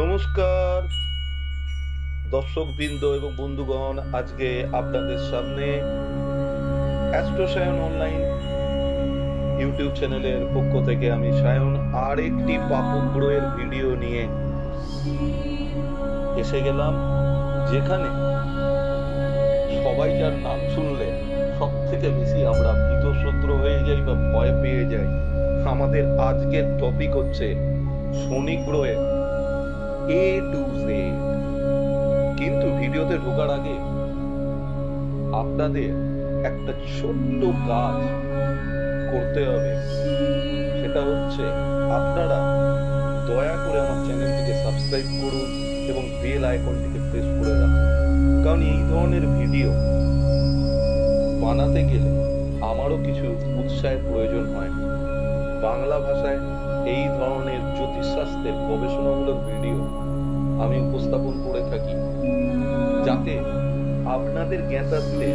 নমস্কার। দর্শকবৃন্দ এবং বন্ধুগণ, আজকে আপনাদের সামনে অ্যাস্ট্রোসায়ন অনলাইন ইউটিউব চ্যানেলের পক্ষ থেকে আমি সায়ন, আর একটি পাপক গ্রহের ভিডিও নিয়ে এসে গেলাম, যেখানে সবাই যার নাম শুনলে সব থেকে বেশি আমরা ভীতসূত্র হয়ে যাই বা ভয় পেয়ে যাই। আমাদের আজকের টপিক হচ্ছে শনি গ্রহের এ টু জেড কিন্তু ভিডিওতে ঢোকার আগে আপনাদের একটা ছোট্ট কাজ করতে হবে। সেটা হচ্ছে আপনারা দয়া করে আমার চ্যানেলটিকে সাবস্ক্রাইব করুন এবং বেল আইকনটিকে প্রেস করে রাখুন। কারণ এই ধরনের ভিডিও বানাতে গেলে আমারও কিছু উৎসাহের প্রয়োজন হয়। বাংলা ভাষায় এই ধরনের জ্যোতিষশাস্ত্রের গবেষণামূলক ভিডিও আমি উপস্থাপন করে থাকি, যাতে আপনাদের জ্ঞাতার্থে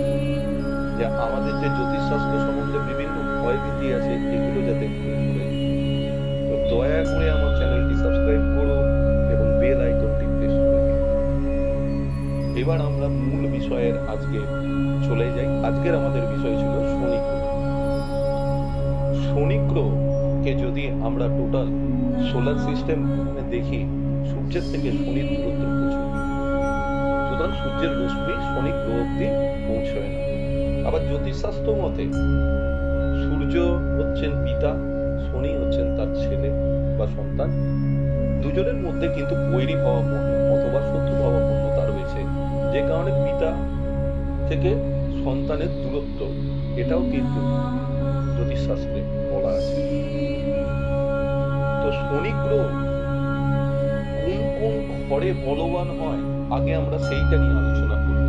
যে আমাদের যে জ্যোতিষশাস্ত্র সম্বন্ধে বিভিন্ন ভয়ভীতি আছে, এগুলো যাতে। তো দয়া করে আমার চ্যানেলটি সাবস্ক্রাইব করুন এবং বেল আইকনটি প্রেস করুন এবার আমরা মূল বিষয়ের আজকে চলে যাই। আজকের আমাদের বিষয় ছিল শনি শনি গ্রহ গ্রহকে যদি আমরা টোটাল সোলার সিস্টেম দেখি, সূর্যের থেকে শনির দূরত্ব প্রচুর সুতরাং সূর্যের রশ্মি শনি গ্রহ অব্দি পৌঁছয় না। আবার জ্যোতিষশাস্ত্র মতে, সূর্য হচ্ছেন পিতা, শনি হচ্ছেন তার ছেলে বা সন্তান। দুজনের মধ্যে কিন্তু বৈরী ভাবাপন্ন অথবা শত্রু ভাবাপন্নতা রয়েছে। যে কারণে পিতা থেকে সন্তানের দূরত্ব, এটাও কিন্তু জ্যোতিষশাস্ত্রে গ্রহ কোন কোন ঘরে বলবান হয়, আগে আমরা সেইটা নিয়ে আলোচনা করি।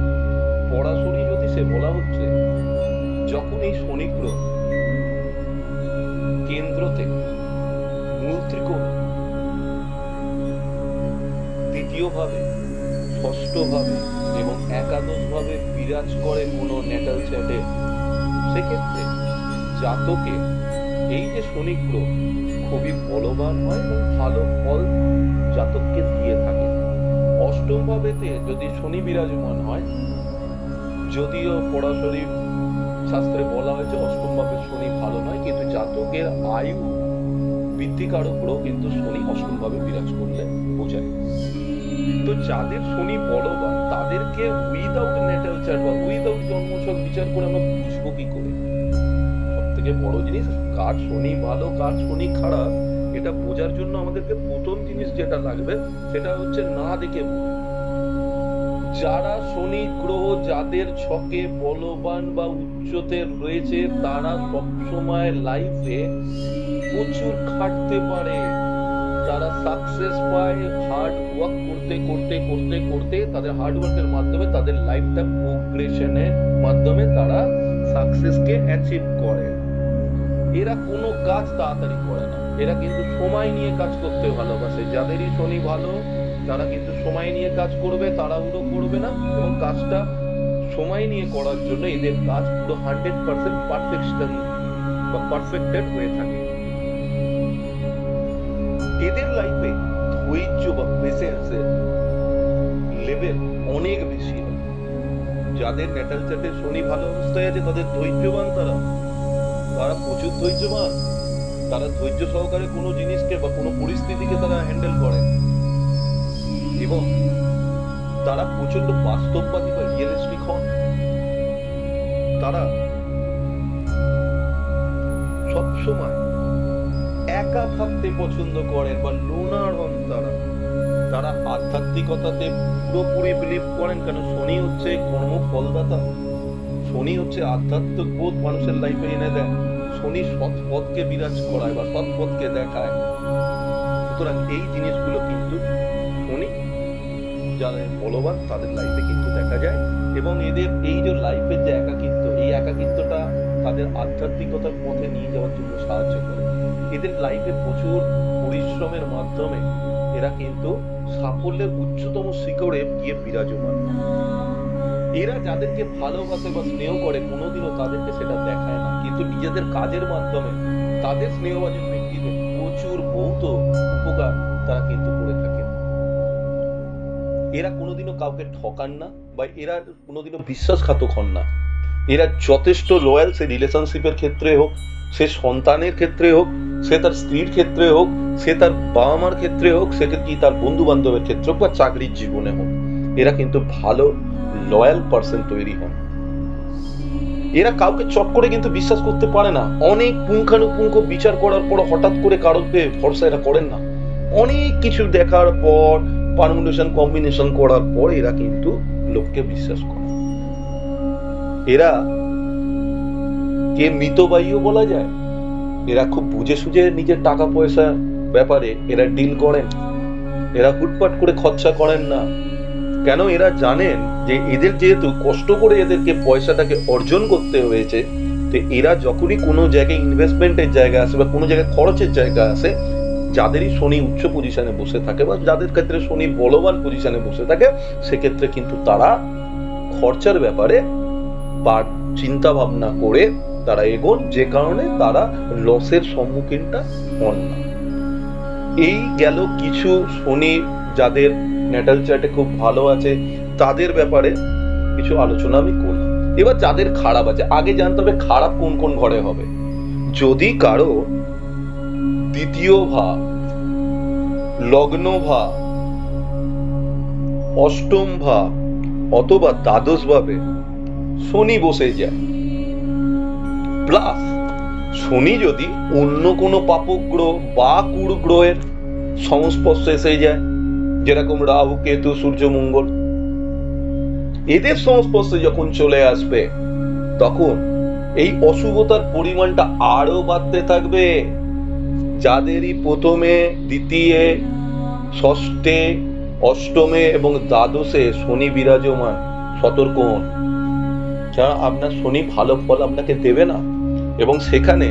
পড়াশোনি জ্যোতিষে বলা হচ্ছে, যখন এই শনি গ্রহ কেন্দ্র থেকে মূল ত্রিকোণ তৃতীয় ভাবে ষষ্ঠ ভাবে এবং একাদশ ভাবে বিরাজ করে কোনো নেটাল চ্যাটে সেক্ষেত্রে জাতকে এই যে শনি গ্রহ খুবই বলবান হয় এবং ভালো ফল জাতককে দিয়ে থাকে। অষ্টম ভাবেতে যদি শনি বিরাজমান হয়, যদিও পড়াশরি শাস্ত্রে বলা হয়েছে অষ্টম ভাবে শনি ভালো নয়, কিন্তু জাতকের আয়ু বৃদ্ধিকারক গ্রহ কিন্তু শনি অষ্টম ভাবে বিরাজ করলে বোঝায় তো যাদের শনি বলবান, তাদেরকে উইদাউট নেটাল চার্ট বা উইদাউট জন্মছক বিচার করে আমরা বুঝব কি করে? থেকে বড় জিনিস কার শনি ভালো কার শনি খারাপ, এটা বোঝার জন্য আমাদেরকে প্রথম জিনিস যেটা লাগবে, সেটা হচ্ছে না দেখে। যারা শনি গ্রহ যাদের ছকে বলবান বা উচ্চতে রয়েছে, তারা সবসময় লাইফে প্রচুর খাটতে পারে তারা সাকসেস পায় হার্ড ওয়ার্ক করতে করতে করতে করতে তাদের হার্ড ওয়ার্কের মাধ্যমে, তাদের লাইফটা প্রোগ্রেশনের মাধ্যমে তারা সাকসেসকে অ্যাচিভ করে এরা কোনো কাজ তাড়াতাড়ি করে না। এরা কিন্তু সময় নিয়ে কাজ করতে ভালোবাসে। যাদেরই শনি ভালো, তারা কিন্তু সময় নিয়ে কাজ করবে, তাড়াহুড়ো করবে না। এবং কাজটা সময় নিয়ে করার জন্য এদের কাজ পুরো হান্ড্রেড পার্সেন্ট পারফেকশন বা পারফেক্টেড হয়ে থাকে। এদের লাইফে ধৈর্য বা পেশেন্সের লেভেল অনেক বেশি হয়। যাদের নেটাল চার্টে শনি ভালো অবস্থায় আছে, তাদের ধৈর্যবান তারা। তারা প্রচুর ধৈর্যবান। তারা ধৈর্য সহকারে কোনো জিনিসকে বা কোনো পরিস্থিতিকে তারা হ্যান্ডেল করে। এবং তারা প্রচণ্ড বাস্তববাদী বা রিয়েলিস্টিক হন। তারা সব সময় একা থাকতে পছন্দ করেন বা লোনার হন তারা। তারা আধ্যাত্মিকতাতে পুরোপুরি বিলিভ করেন, কেন শনি হচ্ছে কর্ম ফলদাতা শনি হচ্ছে আধ্যাত্মিক বোধ মানুষের লাইফে এনে দেয়। শনি সৎ পথকে বিরাজ করায় বা সৎ পথকে দেখায়। সুতরাং এই জিনিসগুলো কিন্তু শনি যারা বলবান, তাদের লাইফে কিন্তু দেখা যায়। এবং এদের এই যে লাইফের যে একাকিত্ব, এই একাকিত্বটা তাদের আধ্যাত্মিকতার পথে নিয়ে যাওয়ার জন্য সাহায্য করে। এদের লাইফে প্রচুর পরিশ্রমের মাধ্যমে এরা কিন্তু সাফল্যের উচ্চতম শিখরে গিয়ে বিরাজমান। এরা যাদেরকে ভালোবাসে বা স্নেহ করে, কোনোদিনও তাদেরকে সেটা দেখায় না। কিন্তু নিজেদের কাজের মাধ্যমে তাদের স্নেহভাজন ব্যক্তিদের প্রচুর বহুত উপকার তারা কিন্তু করে থাকে। এরা কোনোদিনও কাউকে ঠকান না বা এরা কোনোদিনও বিশ্বাসঘাতক হন না। এরা যথেষ্ট লয়াল সে রিলেশনশিপের ক্ষেত্রে হোক, সে সন্তানের ক্ষেত্রে হোক, সে তার স্ত্রীর ক্ষেত্রে হোক, সে তার বাবা মার ক্ষেত্রে হোক, সে কি তার বন্ধু বান্ধবের ক্ষেত্রে হোক বা চাকরির জীবনে হোক। এরা কিন্তু ভালো লয়াল পার্সন তৈরি হন এরা কাউকে চট করে কিন্তু বিশ্বাস করতে পারে না। অনেক পুঙ্খানুপুঙ্খ বিচার করার পর হঠাৎ করে কারোকে ভরসা এরা করেন না। অনেক কিছু দেখার পর পারমুলেশন কম্বিনেশন করার পর এরা কিন্তু লোককে বিশ্বাস করে। এরা কে মিতবায়ীও বলা যায়। এরা খুব বুঝে সুঝে নিজের টাকা পয়সা ব্যাপারে এরা ডিল করেন। এরা হুটপাট করে খরচা করেন না। কেন এরা জানেন যে এদের যেহেতু কষ্ট করে এদেরকে পয়সাটাকে অর্জন করতে হয়েছে, তো এরা যখনই কোনো জায়গায় ইনভেস্টমেন্টের জায়গা আসে বা কোনো জায়গায় খরচের জায়গা আসে, যাদেরই শনি উচ্চ পজিশনে বসে থাকে বা যাদের ক্ষেত্রে শনি বলবান পজিশনে বসে থাকে, সেক্ষেত্রে কিন্তু তারা খরচার ব্যাপারে বা চিন্তা ভাবনা করে তারা এগোন, যে কারণে তারা লসের সম্মুখীনটা হন না। এই গেল কিছু শনি যাদের নেটাল চার্টে খুব ভালো আছে। তাদের ব্যাপারে কিছু আলোচনা আমি করলাম এবার যাদের খারাপ আছে, আগে জানতে হবে খারাপ কোন কোন ঘরে হবে। যদি কারও দ্বিতীয় ভাব, লগ্ন ভাব, অষ্টম ভাব অথবা দ্বাদশ ভাবে শনি বসে যায়। প্লাস শনি যদি অন্য কোনো পাপক গ্রহ বা কুড় গ্রহের সংস্পর্শে এসে যায় যেরকম রাহু, কেতু, সূর্য, মঙ্গল। এদের সংস্পর্শে যখন চলে আসবে, তখন এই অশুভতার পরিমাণটা আরও বাড়তে থাকবে। যাদেরই প্রথমে, দ্বিতীয়, ষষ্ঠে, অষ্টমে এবং দ্বাদশে শনি বিরাজমান, সতর্ক হন। যা আপনার শনি ভালো ফল আপনাকে দেবে না, এবং সেখানে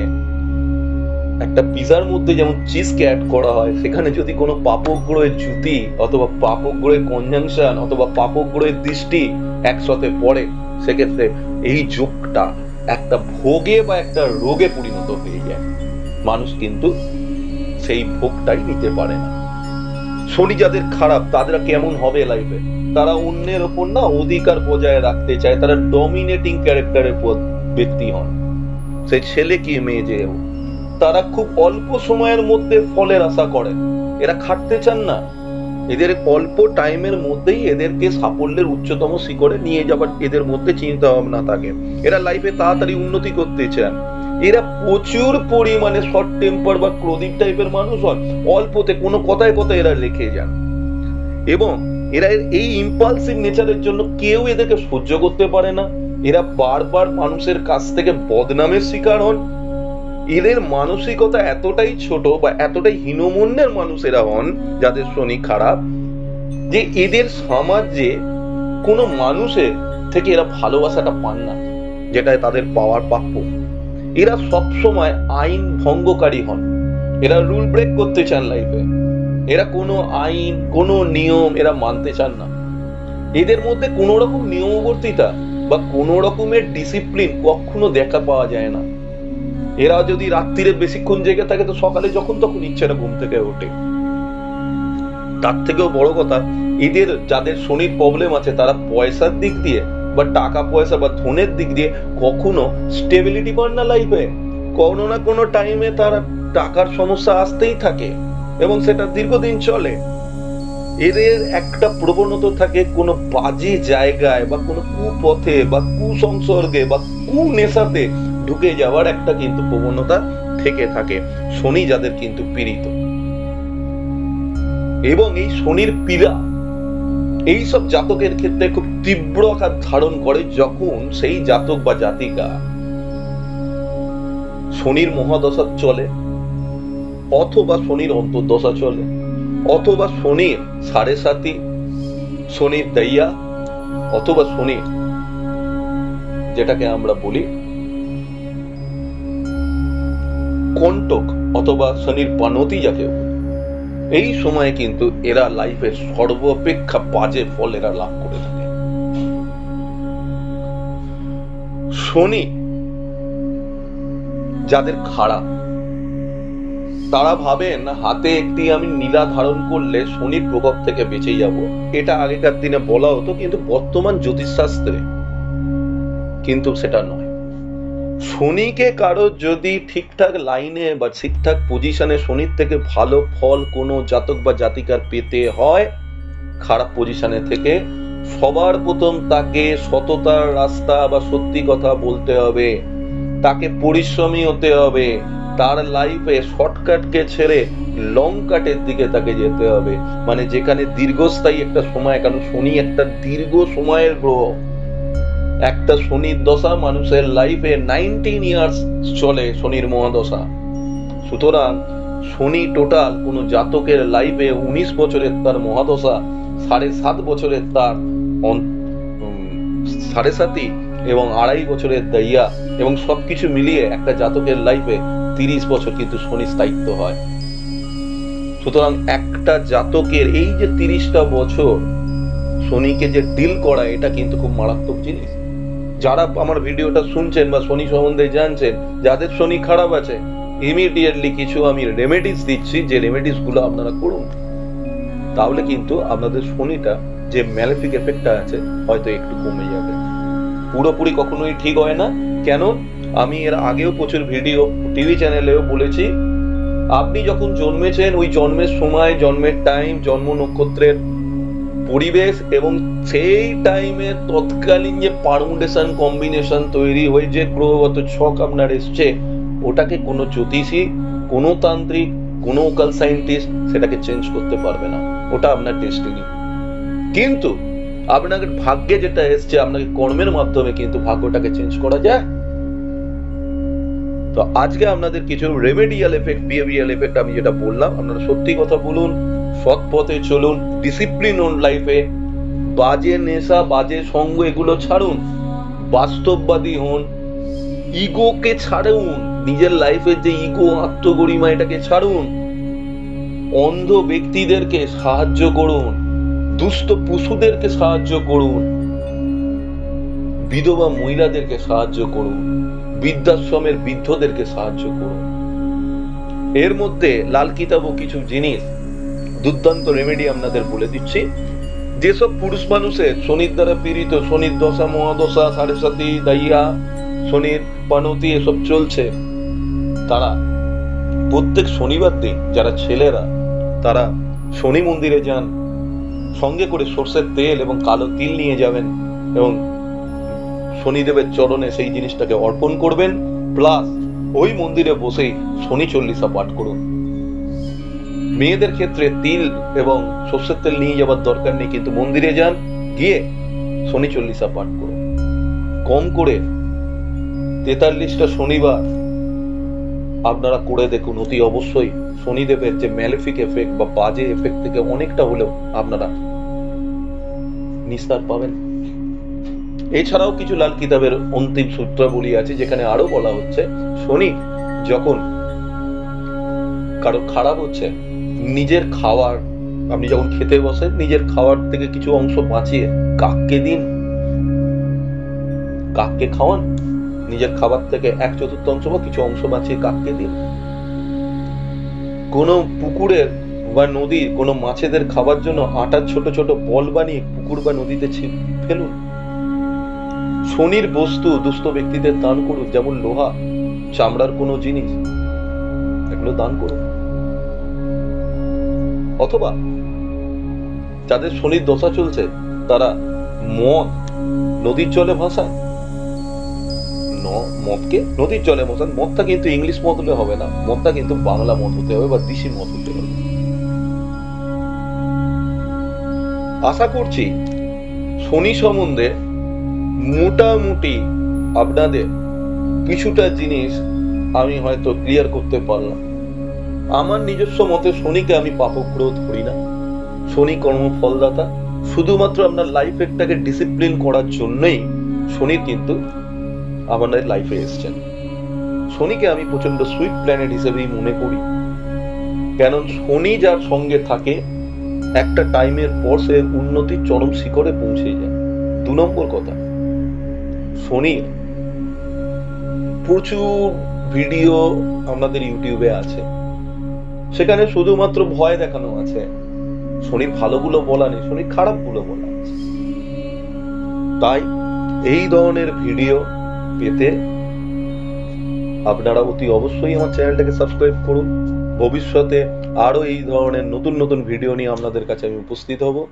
একটা পিজার মধ্যে যেমন চিজকে অ্যাড করা হয়, সেখানে যদি কোনো পাপক গ্রহের চ্যুতি অথবা পাপক গ্রহের কনজাংশন অথবা পাপক গ্রহের দৃষ্টি একসাথে পড়ে, সেক্ষেত্রে এই যোগটা একটা ভোগে বা একটা রোগে পরিণত হয়ে যায়। মানুষ কিন্তু সেই ভোগটাই নিতে পারে না। শনি যাদের খারাপ, তাদের কেমন হবে লাইফে তারা অন্যের ওপর না অধিকার বজায় রাখতে চায়, তারা ডমিনেটিং ক্যারেক্টারের ব্যক্তি হন। সে ছেলে কি, মেয়ে যে হোক। তারা খুব অল্প সময়ের মধ্যে ফলের আশা করেন। এরা খাটতে চান না। এদের অল্প টাইমের মধ্যেই এদেরকে সাফল্যের উচ্চতম শিখরে নিয়ে যাবার এদের মধ্যে চিন্তা ভাবনা থাকে। এরা লাইফে তাড়াতাড়ি উন্নতি করতে চান। এরা প্রচুর পরিমাণে শর্ট টেম্পার বা ক্রোধিক টাইপের মানুষ হয় অল্পতে কোনো কথায় কথায় এরা লেখে যান। এবং এরা এই ইম্পালসিভ নেচারের জন্য কেউ এদেরকে সহ্য করতে পারে না। এরা বারবার মানুষের কাছ থেকে বদনামের শিকার হন। এদের মানসিকতা এতটাই ছোট বা এতটাই হীনমন্যের মানুষেরা হন, যাদের শনি খারাপ, যে এদের সমাজে কোনো মানুষের থেকে এরা ভালোবাসাটা পান না, যেটা তাদের পাওয়ার প্রাপ্য। এরা সবসময় আইন ভঙ্গকারী হন। এরা রুল ব্রেক করতে চান লাইফে এরা কোনো আইন, কোনো নিয়ম এরা মানতে চান না। এদের মধ্যে কোনো রকম নিয়মবর্তিতা বা কোনো রকমের ডিসিপ্লিন কখনো দেখা পাওয়া যায় না। এরা যদি রাত্রিরে বেশিক্ষণ জেগে থাকে, তো সকালে যখন তখন ইচ্ছেটা ঘুম থেকে ওঠে। তার থেকেও বড় কথা, এদের যাদের শনির প্রবলেম আছে, তারা পয়সার দিক দিয়ে বা টাকা পয়সা বা ধনের দিক দিয়ে কখনো স্টেবিলিটি পান না লাইফে কোনো না কোনো টাইমে তারা টাকার সমস্যা আসতেই থাকে এবং সেটা দীর্ঘদিন চলে। এদের একটা প্রবণতা থাকে, কোনো বাজে জায়গায় বা কোনো কুপথে বা কুসংসর্গে বা কুনেশাতে ঢুকে যাওয়ার একটা কিন্তু প্রবণতা থেকে থাকে। শনি যাদের কিন্তু পীড়িত। এবং এই শনির পীড়া এই সব জাতকের ক্ষেত্রে খুব তীব্র আকার ধারণ করে যখন সেই জাতক বা জাতিকা শনির মহাদশা চলে, অথবা শনির অন্তর্দশা চলে, অথবা শনির সাড়ে সাতি, শনির দাইয়া, অথবা শনির যেটাকে আমরা বলি কণ্টক অথবা শনির পানতি যাকে। এই সময়ে কিন্তু এরা লাইফের সর্বাপেক্ষা বাজে ফল এরা লাভ করে থাকে। শনি যাদের খারাপ তারা ভাবেন, হাতে একটি আমি নীলা ধারণ করলে শনির প্রভাব থেকে বেঁচে যাব। এটা আগেকার দিনে বলা হতো, কিন্তু বর্তমান জ্যোতিষশাস্ত্রে কিন্তু সেটা নয়। শনিকে কারও যদি ঠিকঠাক লাইনে বা ঠিকঠাক পজিশনে শনির থেকে ভালো ফল কোনো জাতক বা জাতিকার পেতে হয়, খারাপ পজিশনে থেকে, সবার প্রথম তাকে সততার রাস্তা বা সত্যি কথা বলতে হবে, তাকে পরিশ্রমী হতে হবে, তার লাইফে শর্টকাটকে ছেড়ে লং কাটের দিকে তাকে যেতে হবে। মানে যেখানে দীর্ঘস্থায়ী একটা সময়, কারণ শনি একটা দীর্ঘ সময়ের গ্রহ। একটা শনির দশা মানুষের লাইফে নাইনটিন ইয়ার্স চলে শনির মহাদশা। সুতরাং শনি টোটাল কোনো জাতকের লাইফে উনিশ বছরের তার মহাদশা, সাড়ে সাত বছরের তার সাড়ে সাতই এবং আড়াই বছরের দাইয়া এবং সবকিছু মিলিয়ে একটা জাতকের লাইফে তিরিশ বছর কিন্তু শনি স্থায়িত্ব হয়। সুতরাং একটা জাতকের এই যে তিরিশটা বছর শনিকে যে ডিল করা, এটা কিন্তু খুব মারাত্মক জিনিস। যারা আমার ভিডিওটা শুনছেন বা শনি সম্বন্ধে জানছেন, যাদের শনি খারাপ আছে ইমিডিয়েটলি কিছু আমি রেমেডিস দিচ্ছি, যে রেমেডিসগুলো আপনারা করুন। তাহলে কিন্তু আপনাদের শনিটা যে ম্যালেফিক এফেক্টটা আছে, হয়তো একটু কমে যাবে। পুরোপুরি কখনোই ঠিক হয় না। কেন? আমি এর আগেও প্রচুর ভিডিও টিভি চ্যানেলেও বলেছি, আপনি যখন জন্মেছেন, ওই জন্মের সময়, জন্মের টাইম জন্ম নক্ষত্রের পরিবেশ এবং সেই টাইমে তৎকালীন যে পারমুটেশন কম্বিনেশন তৈরি হয়ে যে গ্রহগত ছক আপনার এসছে, ওটাকে কোনো জ্যোতিষী, কোনো তান্ত্রিক, কোনো ওকাল সায়েন্টিস্ট সেটাকে চেঞ্জ করতে পারবে না। ওটা আপনার ডেস্টিনি কিন্তু আপনাকে ভাগ্যে যেটা এসছে, আপনাকে কর্মের মাধ্যমে কিন্তু ভাগ্যটাকে চেঞ্জ করা যায়। তো আজকে আপনাদের কিছু রেমেডিয়াল এফেক্ট বিহেভিয়াল এফেক্ট আমি যেটা বললাম, আপনারা সত্যি কথা বলুন। সৎ পথে চলুন ডিসিপ্লিন অন লাইফে বাজে নেশা, বাজে সঙ্গ, এগুলো ছাড়ুন। বাস্তববাদী হন। ইগোকে ছাড়ুন। নিজের লাইফের যে ইগো আত্মগরিমা, এটাকে ছাড়ুন। অন্ধ ব্যক্তিদেরকে সাহায্য করুন। দুস্থ পশুদেরকে সাহায্য করুন। বিধবা মহিলাদেরকে সাহায্য করুন। বৃদ্ধাশ্রমের বৃদ্ধদেরকে সাহায্য করুন। এর মধ্যে লাল কিতাবও কিছু জিনিস। দুর্দান্ত রেমেডি আপনাদের বলে দিচ্ছি। যেসব পুরুষ মানুষের শনির দ্বারা পীড়িত, শনির দশা, মহাদশা, সাড়ে সাতি দাইয়া, শনির পানতি এসব চলছে, তারা প্রত্যেক শনিবার দিন যারা ছেলেরা, তারা শনি মন্দিরে যান, সঙ্গে করে সর্ষের তেল এবং কালো তিল নিয়ে যাবেন এবং শনিদেবের চরণে সেই জিনিসটাকে অর্পণ করবেন, প্লাস ওই মন্দিরে বসেই শনি চল্লিশা পাঠ করুন। মেয়েদের ক্ষেত্রে তিল এবং সর্ষের তেল নিয়ে যাবার দরকার নেই, কিন্তু মন্দিরে যান, গিয়ে শনি চল্লিশা পাঠ করুন। কম করে তেতাল্লিশটা শনিবার আপনারা করে দেখুন, অতি অবশ্যই শনিদেবের যে ম্যালিফিক এফেক্ট বা বাজে এফেক্ট থেকে অনেকটা হলেও আপনারা নিস্তার পাবেন। এছাড়াও কিছু লাল কিতাবের অন্তিম সূত্রাবলী আছে, যেখানে আরও বলা হচ্ছে, শনি যখন কারও খারাপ হচ্ছে নিজের খাওয়ার, আপনি যখন খেতে বসেন, নিজের খাওয়ার থেকে কিছু অংশ বাঁচিয়ে কাককে দিন। কাককে খাওয়ান। নিজের খাবার থেকে এক চতুর্থাংশ বা কিছু অংশ বাঁচিয়ে কাককে দিন। কোনো পুকুরের বা নদীর, কোনো মাছেদের খাবার জন্য আটার ছোট ছোট বল বানিয়ে পুকুর বা নদীতে ছি- ফেলুন। শনির বস্তু দুস্থ ব্যক্তিদের দান করুন, যেমন লোহা, চামড়ার কোনো জিনিস, এগুলো দান করুন। অথবা যাদের শনির দশা চলছে, তারা মদ নদীর জলে ভাসান মদকে নদীর জলে ভাসান। মদটা কিন্তু ইংলিশ মদ হলে হবে না। মদটা কিন্তু বাংলা মদ হতে হবে বা দেশি মদ হতে হবে। আশা করছি শনি সম্বন্ধে মোটামুটি আপনাদের কিছুটা জিনিস আমি হয়তো ক্লিয়ার করতে পারলাম। আমার নিজস্ব মতে শনিকে আমি পাপগ্রহ ধরি না। শনি কর্মফলদাতা। শুধুমাত্র আপনার লাইফটাকে ডিসিপ্লিন করার জন্যই শনি কিন্তু আমাদের লাইফে এসছেন। শনিকে আমি প্রচণ্ড সুইট প্ল্যানেট হিসেবেই মনে করি। কেন শনি যার সঙ্গে থাকে, একটা টাইমের পর সে উন্নতির চরম শিখরে পৌঁছে যায়। দু নম্বর কথা, শনির প্রচুর ভিডিও আমাদের ইউটিউবে আছে। সেখানে শুধুমাত্র ভয় দেখানো আছে। শনির ভালোগুলো বলা নেই, শনির খারাপগুলো বলা আছে। তাই এই ধরনের ভিডিও পেতে আপনারা অতি অবশ্যই আমার চ্যানেলটাকে সাবস্ক্রাইব করুন। ভবিষ্যতে আরও এই ধরনের নতুন নতুন ভিডিও নিয়ে আপনাদের কাছে আমি উপস্থিত হব।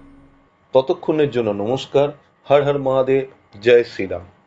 ততক্ষণের জন্য নমস্কার। হর হর মহাদেব, জয় শ্রীরাম।